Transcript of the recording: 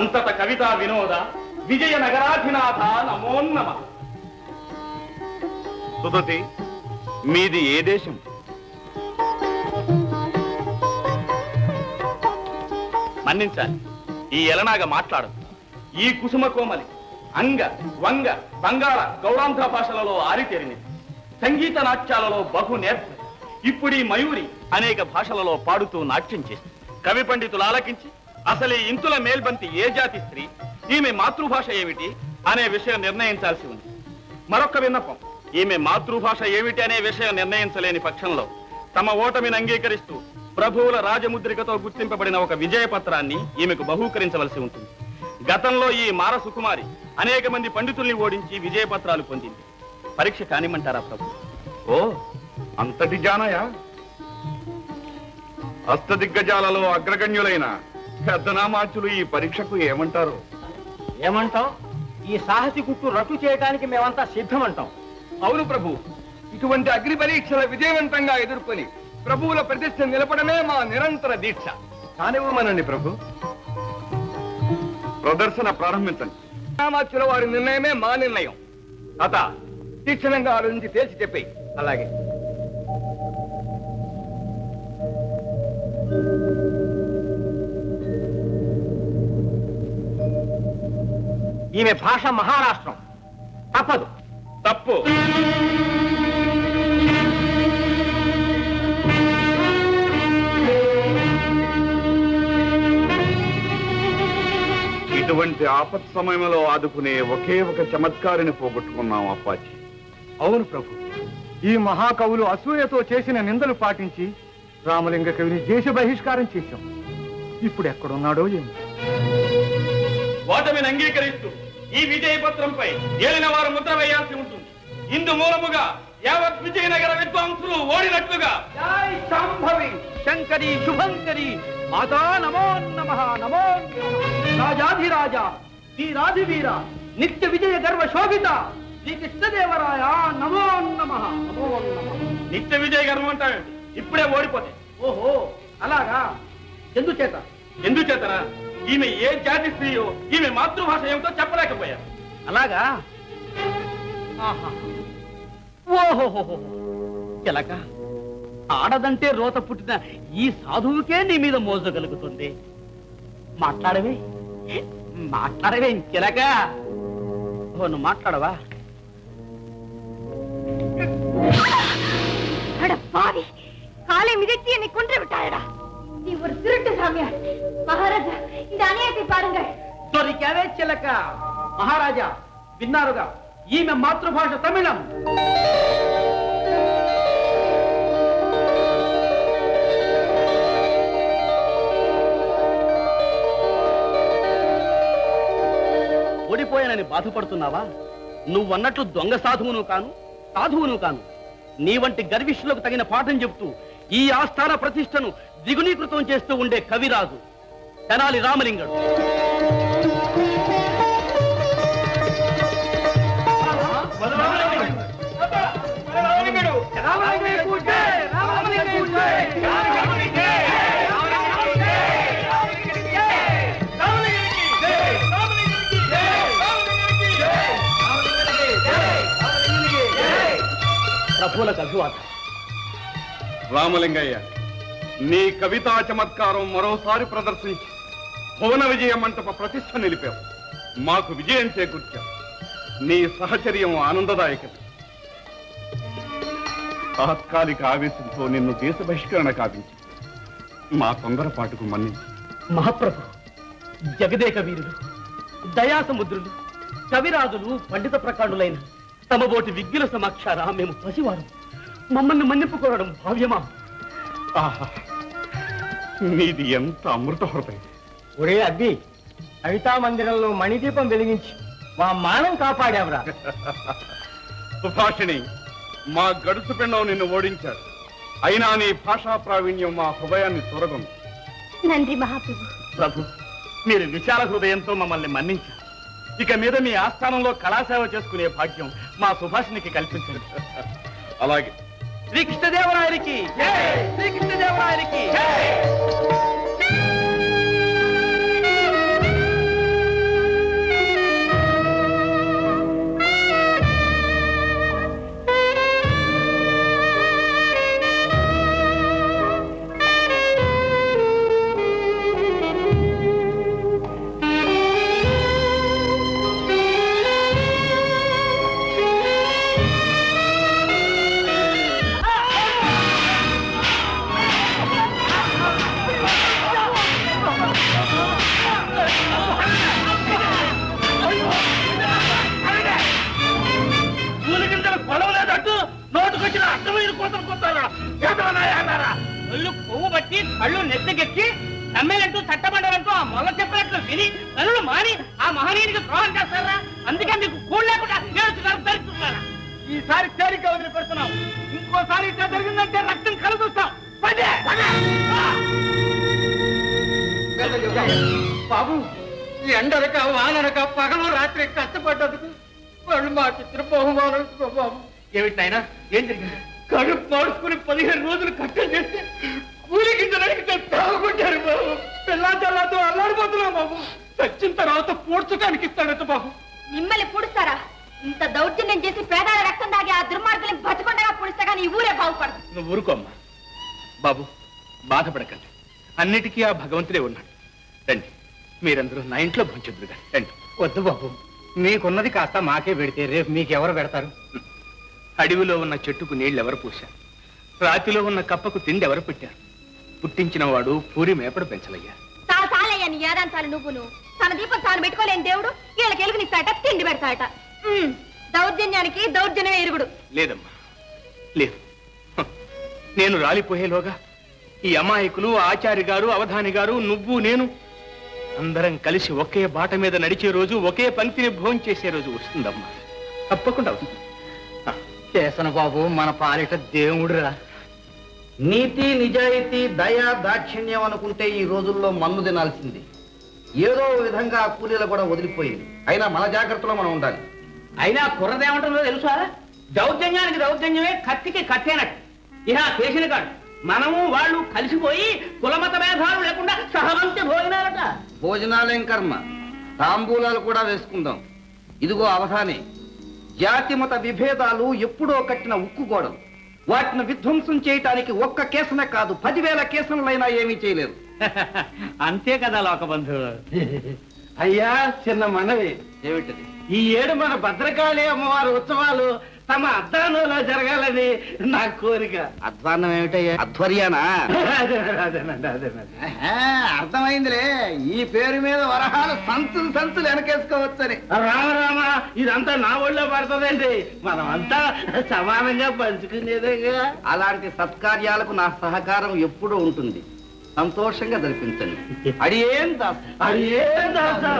సంతత కవితా వినోద విజయ నగరాధినాథ నమోన్నమ. సుధృతి మీది ఏ దేశం? మన్నించాలి. ఈ ఎలనాగ మాట్లాడదు. ఈ కుసుమ కోమలి అంగ వంగ బంగాళ గౌడాంధ్ర భాషలలో ఆరితేరినది. సంగీత నాట్యాలలో బహు నేర్ప ఇప్పుడు ఈ మయూరి అనేక భాషలలో పాడుతూ నాట్యం చేస్తుంది. కవి పండితులు ఆలకించి అసలు ఈ ఇంతుల మేల్బంతి ఏ జాతి స్త్రీ? ఈమె మాతృభాష ఏమిటి అనే విషయం నిర్ణయించాల్సి ఉంది. మరొక విన్నపం. ఈమె మాతృభాష ఏమిటి అనే విషయం నిర్ణయించలేని పక్షంలో తమ ఓటమిని అంగీకరిస్తూ ప్రభువుల రాజముద్రికతో గుర్తింపబడిన ఒక విజయ పత్రాన్ని ఈమెకు బహూకరించవలసి ఉంటుంది. గతంలో ఈ మార సుకుమారి అనేక మంది పండితుల్ని ఓడించి విజయ పత్రాలు పొందింది. పరీక్ష కానిమంటారా ప్రభు? ఓ అంతటి జానయా? అష్టదిగ్గజాలలో అగ్రగణ్యులైన పెద్దనామాచులు ఈ పరీక్షకు ఏమంటారు? ఏమంటాం? ఈ సాహసి గుట్టు రట్టు చేయడానికి మేమంతా సిద్ధమంటాం. అవును ప్రభు. ఇటువంటి అగ్ని పరీక్షల విజయవంతంగా ఎదుర్కొని ప్రభువుల ప్రతిష్ట నిలపడమే మా నిరంతర దీక్ష. కానివ్వమనండి ప్రభు. ప్రదర్శన ప్రారంభించండి. రామాచుల వారి నిర్ణయమే మా నిర్ణయం. అత తీక్షణంగా ఆలోచించి తేల్చి చెప్పి అలాగే. ఈమె భాష మహారాష్ట్రం. తప్పదు. తప్పు. ఇటువంటి ఆపత్ సమయంలో ఆదుకునే ఒకే ఒక చమత్కారిని పోగొట్టుకున్నాం అప్పాజీ. అవును ప్రభు. ఈ మహాకవులు అసూయతో చేసిన నిందలు పాటించి రామలింగ కవిని దేశ బహిష్కారం చేశాం. ఇప్పుడు ఎక్కడున్నాడో ఏమో. ఓటమిని అంగీకరిస్తూ ఈ విజయ పత్రంపై ఏలిన వారు ముద్ర వేయాల్సి ఉంటుంది. ఇందు మూలముగా యావత్ విజయనగర విద్వాంసులు ఓడినట్లుగా. శాంభవి శంకరి శుభంకరి మాతా నమో నమ నమో రాజాధిరాజ వీరాధివీర నిత్య విజయ గర్వ శోభిత శ్రీకృష్ణదేవరాయ నమో నమ నమో నమ. నిత్య విజయ గర్వం అంటావేంటి ఇప్పుడే ఓడిపోతే. ఓహో అలాగా? ఎందుచేత? ఎందుచేతనా? ఈమె ఏ జాతి స్త్రీయో ఈమె మాతృభాష ఏమిటో చెప్పలేకపోయారు. అలాగా? ఓహోహో చిలక ఆడదంటే రోత పుట్టిన ఈ సాధువుకే నీ మీద మోసగలుగుతుంది మాట్లాడవే. మాట్లాడవే చిలక నువ్వు మాట్లాడవా? కాలే మీద నీ కుండ్రబెట్టాయడా நீ ஒரு திருட்டு சாமியார் மகாராஜா இந்த அநியாயத்தை பாருங்கள் దొరికావే చిలక మహారాజా విన్నారుగా ఈమె మాతృభాష తమిళం ఓడిపోయానని బాధపడుతున్నావా నువ్వన్నట్లు దొంగ సాధువును కాను సాధువును కాను నీ వంటి గర్విష్ఠులకు తగిన పాఠం చెబుతూ ఈ ఆస్థాన ప్రతిష్టను దిగునీకృతం చేస్తూ ఉండే కవిరాజు తెనాలి రామలింగడు. ప్రభువులకు అభివాదం రామలింగయ్య నీ కవితా చమత్కారం మరోసారి ప్రదర్శించి భువన విజయ మంటప ప్రతిష్ట నిలిపావు. మాకు విజయం చేకూర్చావు. నీ సహచర్యం ఆనందదాయకం. తాత్కాలిక ఆవేశంతో నిన్ను దేశ బహిష్కరణ కావించి. మా తొందరపాటుకు మన్నించి. మహాప్రభు జగదేక వీరులు దయాసముద్రులు కవిరాజులు పండిత ప్రకాండులైన తమబోటి విజ్ఞుల సమక్షారా మేము పసివారు. మమ్మల్ని మన్నింపుకోవడం భావ్యమా? నీది ఎంత అమృత హృదయం. ఒరే అబ్బి కవితా మందిరంలో మణిదీపం వెలిగించి మా మానం కాపాడావురా. సుభాషిణి మా గడుసు పెండం నిన్ను ఓడించారు. అయినా నీ భాషా ప్రావీణ్యం మా హృదయాన్ని తొరగం నంది మహాప్రభు. ప్రభు మీరు విశాల హృదయంతో మమ్మల్ని మన్నించారు. ఇక మీద మీ ఆస్థానంలో కళాసేవ చేసుకునే భాగ్యం మా సుభాషిణికి కల్పించారు అలాగే. శ్రీకృష్ణదేవరాయలకి. శ్రీకృష్ణదేవరాయలకి. కళ్ళు కొవ్వు బట్టి కళ్ళు నెత్తికెక్కి ఎమ్మెల్యేంటూ చట్టమండలంటూ ఆ మొల చెప్పినట్లు విని కళ్ళు మారి ఆ మహనీయునికి ద్రోహం చేస్తారా? అందుకే మీకు కూడు లేకుండా ఏడుస్తున్నారు ధరిస్తున్నారా ఈసారి తేలిక వదిలి పెడుతున్నాం ఇంకోసారి ఇట్లా జరిగిందంటే రక్తం కలుగుతాం. పదే! బాబు ఈ ఎండనక వాననక పగలు రాత్రి కష్టపడ్డందుకు వాళ్ళు మాకు ఇచ్చిన బహుమానం బాబు. ఏమిటి నాయన? ఏం జరిగింది? కడుపు పాడుకుని పదిహేను రోజులు కష్టం చేస్తే జనానికి తాగుకుంటారు బాబు. పిల్లా చల్లాతో అల్లాడిపోతున్నాం బాబు. చచ్చిన తర్వాత పూడ్చడానికి ఇస్తాడట బాబు. మిమ్మల్ని పుడుస్తారా? ఇంత దౌర్జన్యం చేసి పేదాల రక్తం దాగి ఆ దుర్మార్గుల్ని బతకుండగా పుడిస్తే కానీ ఈ ఊరే బాగుపడదు. నువ్వు ఊరుకోమ్మా బాబు బాధపడకండి. అన్నిటికీ ఆ భగవంతుడే ఉన్నాడు. రండి. మీరందరూ నా ఇంట్లో భంచుద్దురుగా రండి. వద్దు బాబు. మీకున్నది కాస్త మాకే పెడితే రేపు మీకెవరు పెడతారు? అడవిలో ఉన్న చెట్టుకు నీళ్ళు ఎవరు పూశారు? రాతిలో ఉన్న కప్పకు తిండి ఎవరు పెట్టారు? పుట్టించిన వాడు పూరి మేపడు పెంచలయ్యా. చాలా సాలయ్యా నీ ఏదాంతాలు నువ్వును. తన దీపం తాను పెట్టుకోలేని దేవుడు వీళ్ళకి ఎలుగునిస్తాడట తిండి పెడతాడట ఉమ్, దౌర్జన్యానికి దౌర్జన్యమే ఇరుగుడు లేదమ్మా లేదు. నేను రాలిపోయేలోగా ఈ అమాయకులు ఆచారి గారు అవధాని గారు నువ్వు నేను అందరం కలిసి ఒకే బాట మీద నడిచే రోజు ఒకే పంక్తిని భోజనం చేసే రోజు వస్తుందమ్మా. తప్పకుండా వస్తుంది. చేసన బాబు మన పాలిట దేవుడురా. నీతి నిజాయితీ దయ దాక్షిణ్యం అనుకుంటే ఈ రోజుల్లో మన్ను తినాల్సింది. ఏదో విధంగా కూలీలు కూడా వదిలిపోయింది. అయినా మన జాగ్రత్తలో మనం ఉండాలి. అయినా కుర్రదేమంటుందో తెలుసా? దౌర్జన్యానికి దౌర్జన్యమే కత్తికి కత్తేనట్టు ఇహ చేసిన కాడు మనము వాళ్ళు కలిసిపోయి కులమత భేదాలు లేకుండా సహవంతి భోజనాలట. భోజనాలేం కర్మ? తాంబూలాలు కూడా వేసుకుందాం. ఇదిగో అవధాని. జాతి మత విభేదాలు ఎప్పుడో కట్టిన ఉక్కు గోడలు. వాటిని విధ్వంసం చేయటానికి ఒక్క కేసునే కాదు పదివేల కేసులైనా ఏమీ చేయలేదు. అంతే కదా లోకబంధు. అయ్యా చిన్న మనవి. ఏమిటది? ఈ ఏడు మన భద్రకాళి అమ్మవారి ఉత్సవాలు తమ అద్దానంలో జరగాలని నా కోరిక. అధ్వాన్నం ఏమిటయ్యా? అధ్వర్యానా? అర్థమైందిలే. ఈ పేరు మీద వరహాలు సంచులు సంచులు వెనకేసుకోవచ్చని. రామ ఇదంతా నా ఒళ్ళో పడుతుందండి. మనం అంతా సమానంగా పంచుకునేదేగా. అలాంటి సత్కార్యాలకు నా సహకారం ఎప్పుడూ ఉంటుంది. సంతోషంగా జరిపించండి. అడియేం దాస్? అది ఏ దాసా?